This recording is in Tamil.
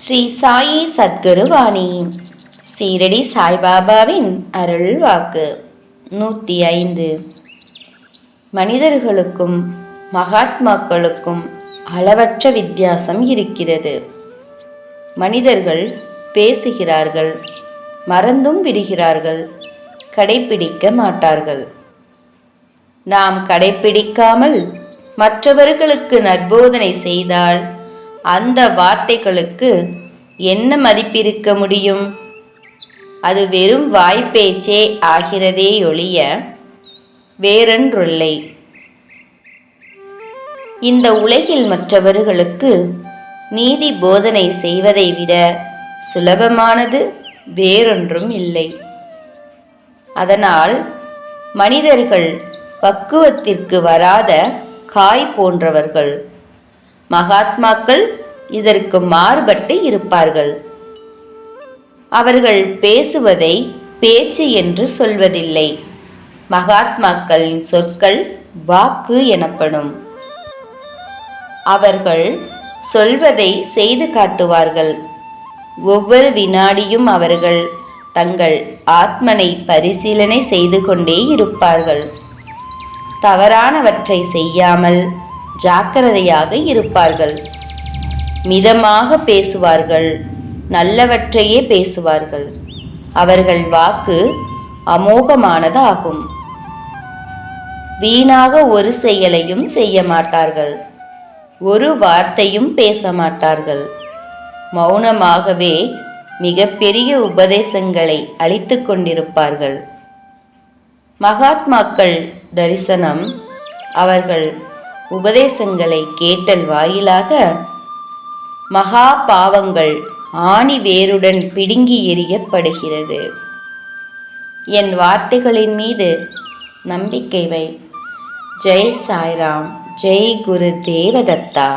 ஸ்ரீ சாயி சத்குருவாணி. சீரடி சாய்பாபாவின் அருள் வாக்கு. நூற்றி ஐந்து. மனிதர்களுக்கும் மகாத்மாக்களுக்கும் அளவற்ற வித்தியாசம் இருக்கிறது. மனிதர்கள் பேசுகிறார்கள் மறந்தும் விடுகிறார்கள் கடைப்பிடிக்க மாட்டார்கள். நாம் கடைப்பிடிக்காமல் மற்றவர்களுக்கு நற்போதனை செய்தால் அந்த வார்த்தைகளுக்கு என்ன மதிப்பிருக்க முடியும்? அது வெறும் வாய்ப்பேச்சே ஆகிறதே ஒழிய வேறொன்றில்லை. இந்த உலகில் மற்றவர்களுக்கு நீதி போதனை செய்வதை விட சுலபமானது வேறொன்றும் இல்லை. அதனால் மனிதர்கள் பக்குவத்திற்கு வராத காய் போன்றவர்கள் மகாத்மாக்கள் இதற்கு மாறுபட்டு இருப்பார்கள். அவர்கள் பேசுவதை பேச்சு என்று சொல்வதில்லை. மகாத்மாக்களின் சொற்கள் வாக்கு எனப்படும். அவர்கள் சொல்வதை செய்து காட்டுவார்கள். ஒவ்வொரு வினாடியும் அவர்கள் தங்கள் ஆத்மனை பரிசீலனை செய்து கொண்டே இருப்பார்கள். தவறானவற்றை செய்யாமல் ஜாக்கிரதையாக இருப்பார்கள். மிதமாக பேசுவார்கள். நல்லவற்றையே பேசுவார்கள். அவர்கள் வாக்கு அமோகமானதாகும். வீணாக ஒரு செயலையும் செய்ய மாட்டார்கள். ஒரு வார்த்தையும் பேச மாட்டார்கள். மௌனமாகவே மிகப்பெரிய உபதேசங்களை அளித்து கொண்டிருப்பார்கள். மகாத்மாக்கள் தரிசனம் அவர்கள் உபதேசங்களை கேட்டல் வாயிலாக மகா பாவங்கள் ஆணி வேருடன் பிடுங்கி எறியப்படுகிறது. என் வார்த்தைகளின் மீது நம்பிக்கை வை. ஜெய் சாய்ராம் ஜெய் குரு தேவதத்தா.